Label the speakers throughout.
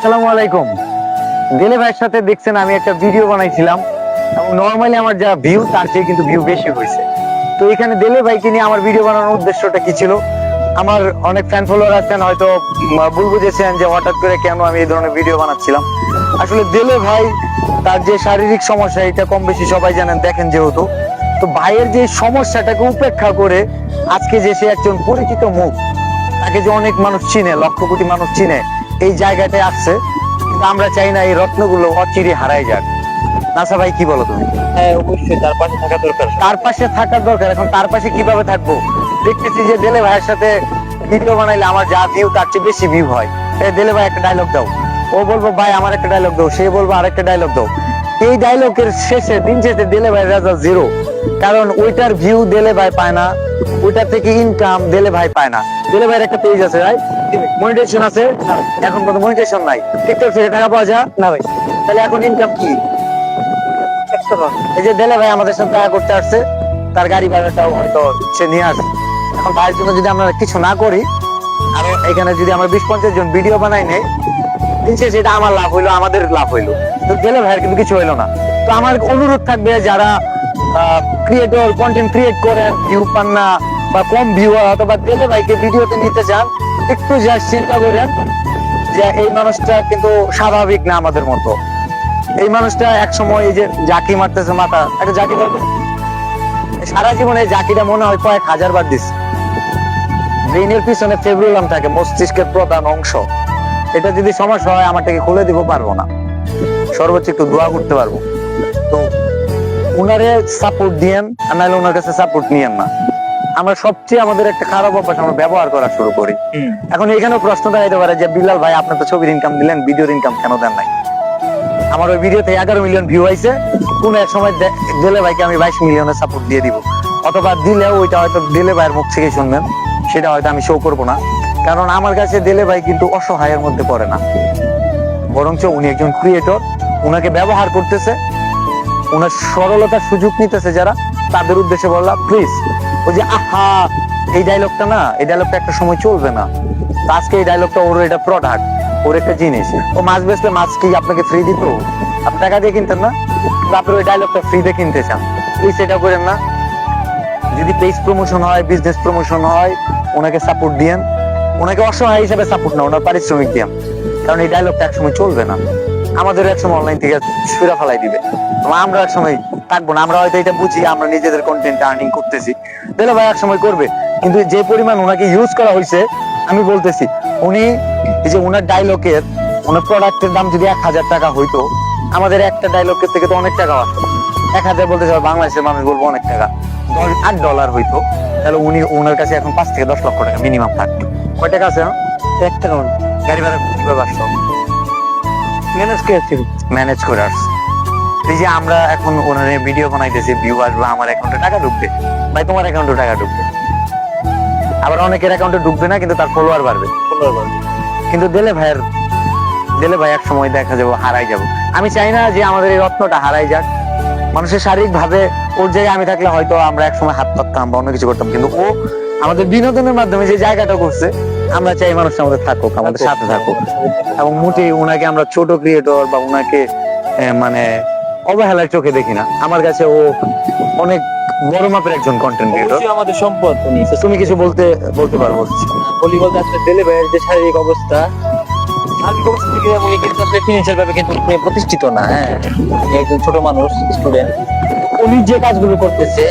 Speaker 1: আসসালামু আলাইকুম। দিলে ভাইয়ের সাথে দেখছেন আমি একটা ভিডিও বানাইছিলাম। এবং নর্মালি আমার যা ভিউ তার চেয়ে কিন্তু ভিউ বেশি হয়েছে। তো এখানে দিলে ভাইকে নিয়ে আমার ভিডিও বানানোর উদ্দেশ্যটা কি ছিল? আমার অনেক ফ্যান ফলোয়ার আছেন, হয়তো ভুল বুঝেছেন যে হঠাৎ করে কেন আমি এই ধরনের ভিডিও বানাচ্ছিলাম। আসলে দিলে ভাই, তার যে শারীরিক সমস্যা, এটা কম বেশি সবাই জানেন, দেখেন যেহেতু। তো ভাইয়ের যে সমস্যাটাকে উপেক্ষা করে আজকে যে সে একজন পরিচিত মুখ, তাকে যে অনেক মানুষ চিনে, লক্ষ কোটি মানুষ চিনে এই জায়গাটায় আসছে কিন্তু আমরা চাই না এই রত্নগুলো অচিরে হারাই যাক। নাসা ভাই কি বলো তুমি?
Speaker 2: হ্যাঁ অবশ্যই তার পাশে থাকা দরকার।
Speaker 1: তার পাশে থাকার দরকার। এখন তার পাশে কীভাবে থাকব? দেখতেছি যে দেলে ভাইয়ের সাথে ভিডিও বানাইলে আমার যা ভিউ তার চেয়ে বেশি ভিউ হয়। দেলে ভাই একটা ডায়লগ দাও। ও বলব ভাই আমার একটা ডায়লগ দাও। সে বলব আরেকটা ডায়লগ দাও। এই ডায়লগের শেষে দিন শেষে দেলে ভাই রেজাল্ট জিরো কারণ ওইটার ভিউ দেলে ভাই পায় না, ওইটার থেকে ইনকাম দেলে ভাই পায় না। দেলে ভাইয়ের একটা পেজ আছে ভাই মনিটেশন আছে, এখন কোনো মনিটেশন নাই। টিকটক থেকে টাকা পাওয়া যায়?
Speaker 2: না ভাই।
Speaker 1: তাহলে এখন ইনকাম কি? এই যে দেলে ভাই আমাদের সাথে দেখা করতে আসছে, তার গাড়ি ভাড়াটাও হয়তো সে নিয়ে আসে এখন ভাইয়ের জন্য যদি আমরা কিছু না করি, আর এখানে যদি আমরা বিশ পঞ্চাশ জন ভিডিও বানাই নেই, দিন শেষে এটা আমার লাভ হইল, আমাদের লাভ হইল। তো দেলে ভাইয়ের কিন্তু কিছু হইল না। তো আমার অনুরোধ থাকবে যারা ক্রিয়েটর কন্টেন্ট ক্রিয়েট করেন ভিউ পান না, বা কম ভিউ অথবা দেলে ভাইকে ভিডিওতে নিতে চান, একটু যা চিন্তা করেন যে এই মানুষটা কিন্তু স্বাভাবিক না আমাদের মতো। এই মানুষটা এক সময় এই যে জাকি মারতেছে মাথা একটা জাকি ধরবে সারা জীবনে জাকিটা মনে হয় কয়েক হাজার বার দিচ্ছে ব্রেনের পিছনে ফেব্রুলাম থাকে, মস্তিষ্কের প্রধান অংশ। এটা যদি সমস্যা হয়, আমার আমারটাকে খুলে দিব, পারব না। সর্বোচ্চ একটু দোয়া করতে পারব। তো উনারে সাপোর্ট দিয়েন আর নাহলে ওনার কাছে সাপোর্ট নিয়েন না। আমরা সবচেয়ে আমাদের একটা খারাপ অভ্যাস আমরা ব্যবহার করা শুরু করি। এখন এখানেও প্রশ্ন দাঁড়াইতে পারে যে বিলাল ভাই আপনি তো ছবির ইনকাম দিলেন ভিডিওর ইনকাম কেন দেন নাই? আমার ওই ভিডিওতে এগারো মিলিয়ন ভিউ আইছে কোন এক সময় দিলে ভাইকে আমি বাইশ মিলিয়নের সাপোর্ট দিয়ে দিব। অথবা দিলে ওইটা হয়তো দিলে ভাইয়ের মুখ থেকে শুনবেন। সেটা হয়তো আমি শো করব না। কারণ আমার কাছে দিলে ভাই কিন্তু অসহায়ের মধ্যে পড়ে না। বরঞ্চ উনি একজন ক্রিয়েটর উনাকে ব্যবহার করতেছে। উনার সরলতার সুযোগ নিতেছে যারা, তাদের উদ্দেশ্যে বললাম প্লিজ ওই যে আহা, এই ডায়লগটা না, এই ডায়লগটা একটা সময় চলবে না। আজকে এই ডায়লগটা ওর এটা প্রোডাক্ট ওর একটা জিনিস। ও মাছ বেচলে মাছ কি আপনাকে ফ্রি দিত? আপনি টাকা দিয়ে কিনতেন না? আপনি ওই ডায়লগটা ফ্রিতে কিনতে চান। প্লিজ এটা করেন না। যদি পেজ প্রমোশন হয় বিজনেস প্রমোশন হয়, ওনাকে সাপোর্ট দিয়েন। ওনাকে অসহায় হিসেবে সাপোর্ট না, ওনার পারিশ্রমিক দিয়েন। কারণ এই ডায়লগটা একসময় চলবে না। আমাদের একসময় অনলাইন থেকে সুরা ফেলাই দিবে। আমরা একসময় থাকব না, আমরা হয়তো এটা বুঝি, আমরা নিজেদের কন্টেন্ট আর্নিং করতেছি। তাহলে ভাই একসময় করবে। কিন্তু যে পরিমাণ ওনাকে ইউজ করা হয়েছে আমি বলতেছি, উনি যে ওনার ডায়লগের ওনার প্রোডাক্টের দাম যদি এক হাজার টাকা হইতো, আমাদের একটা ডায়লগের থেকে তো অনেক টাকা আসতো এক হাজার বলতে চাই বাংলাদেশের মানুষ বলব অনেক টাকা। আট ডলার হইতো। তাহলে উনি ওনার কাছে এখন পাঁচ থেকে দশ লক্ষ টাকা মিনিমাম থাকতো। কয় টাকা আছে
Speaker 2: এক টাকা
Speaker 1: গাড়ি ভাড়া কীভাবে আসতো
Speaker 2: ম্যানেজ
Speaker 1: করে আসছে এই যে আমরা এখন ওনার ভিডিও বানাইতেছি ভিউ আসবে আমার অ্যাকাউন্টে টাকা ঢুকবে। ভাই তোমার অ্যাকাউন্টে টাকা ঢুকবে। আবার অনেকের অ্যাকাউন্টে ঢুকবে না কিন্তু তার ফলোয়ার বাড়বে। কিন্তু দিলে ভাইয়ের দিলে ভাই এক সময় দেখা যাব হারাই যাব। আমি চাই না যে আমাদের এই রত্নটা হারাই যাক। মানুষের শারীরিক ভাবে ওর জায়গায় আমি থাকলে হয়তো আমরা এক সময় হাত পাততাম বা অন্য কিছু করতাম কিন্তু ও আমাদের বিনোদনের মাধ্যমে যে জায়গাটা করছে আমরা চাই মানুষ আমাদের থাকুক আমাদের সাথে থাকুক। এবং মোটেই ওনাকে আমরা ছোট ক্রিয়েটর বা ওনাকে মানে অবহেলার চোখে দেখি না। আমার কাছে ও অনেক বড় মাপের একজন কন্টেন্ট ক্রিয়েটর
Speaker 2: আমাদের সম্পদ।
Speaker 1: তুমি কিছু বলতে বলতে পারব।
Speaker 2: বলি বলতে আসলে ডেলে ভাইয়ের যে শারীরিক অবস্থা শারীরিক অবস্থা থেকে উনি কিন্তু আসলে ফিনান্সিয়াল ভাবে কিন্তু প্রতিষ্ঠিত না হ্যাঁ। একজন ছোট মানুষ স্টুডেন্ট উনি যে কাজগুলো করতেছে,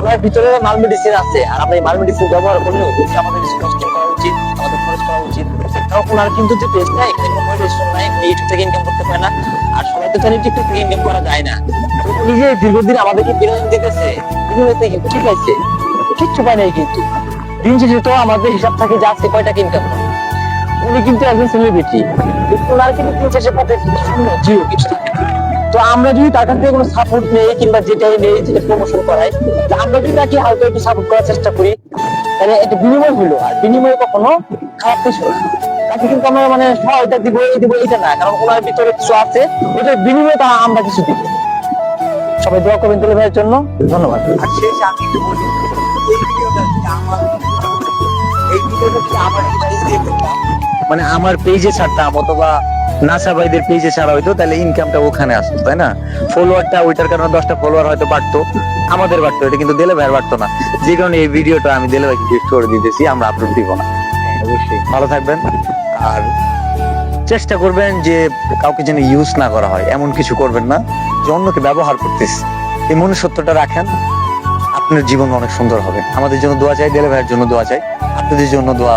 Speaker 2: ওনার ভিতরে মাল মেডিসিন আছে, আর আমরা এই মাল মেডিসিন ব্যবহার করলেও আমাদের কষ্ট করা উচিত, আমাদের খরচ করা উচিত। কারণ ওনার কিন্তু যে পেজ নাই এখানে কোনো নাই ইউটিউব থেকে ইনকাম করতে পারে না, আর সবাই তো জানি টিকটক থেকে ইনকাম করা যায় না। উনি যে দীর্ঘদিন আমাদেরকে বিনোদন দিতেছে, বিনোদন কি কি পাইছে? কিচ্ছু পায় নাই কিন্তু। দিন শেষে তো আমাদের হিসাব থাকে যে আজকে কয় টাকা ইনকাম উনি কিন্তু একজন সেলিব্রিটি ওনার কিন্তু দিন শেষে জিরো কিছু। তো আমরা যদি তার কাছ থেকে কোনো সাপোর্ট নেই কিংবা যেটাই নেই যেটা প্রমোশন করাই আমরা যদি তাকে হালকা একটু সাপোর্ট করার চেষ্টা করি, তাহলে এটা বিনিময় হলো। আর বিনিময় কখনো খারাপ কিছু না। তাকে কিন্তু আমরা মানে সহায়তা দিব, এই দিব এটা না। কারণ ওনার ভিতরে কিছু আছে, ওটার বিনিময়ে তা আমরা কিছু দিব। সবাই দোয়া করবেন তুলে ভাইয়ের জন্য। ধন্যবাদ।
Speaker 1: আর শেষে আমি একটু বলি, এই ভিডিওটা আমার এই ভিডিওটা আমার মানে আমার পেজে ছাড়তাম অথবা নাসা ভাইদের পেজে ছাড়া হইতো তাহলে ইনকামটা ওখানে আসতো তাই না? ফলোয়ারটা ওইটার কারণে দশটা ফলোয়ার হয়তো বাড়তো আমাদের বাড়তো এটা কিন্তু দেলে ভাইয়ের বাড়তো না। যে কারণে এই ভিডিওটা আমি দেলে ভাইকে গিফট করে দিতেছি আমরা আপলোড দিব না।
Speaker 2: অবশ্যই।
Speaker 1: ভালো থাকবেন আর চেষ্টা করবেন যে কাউকে যেন ইউজ না করা হয় এমন কিছু করবেন না যে অন্যকে ব্যবহার করতেছে। এই মনুষ্যত্বটা রাখেন আপনার জীবন অনেক সুন্দর হবে। আমাদের জন্য দোয়া চাই দেলে ভাইয়ের জন্য দোয়া চাই আপনাদের জন্য দোয়া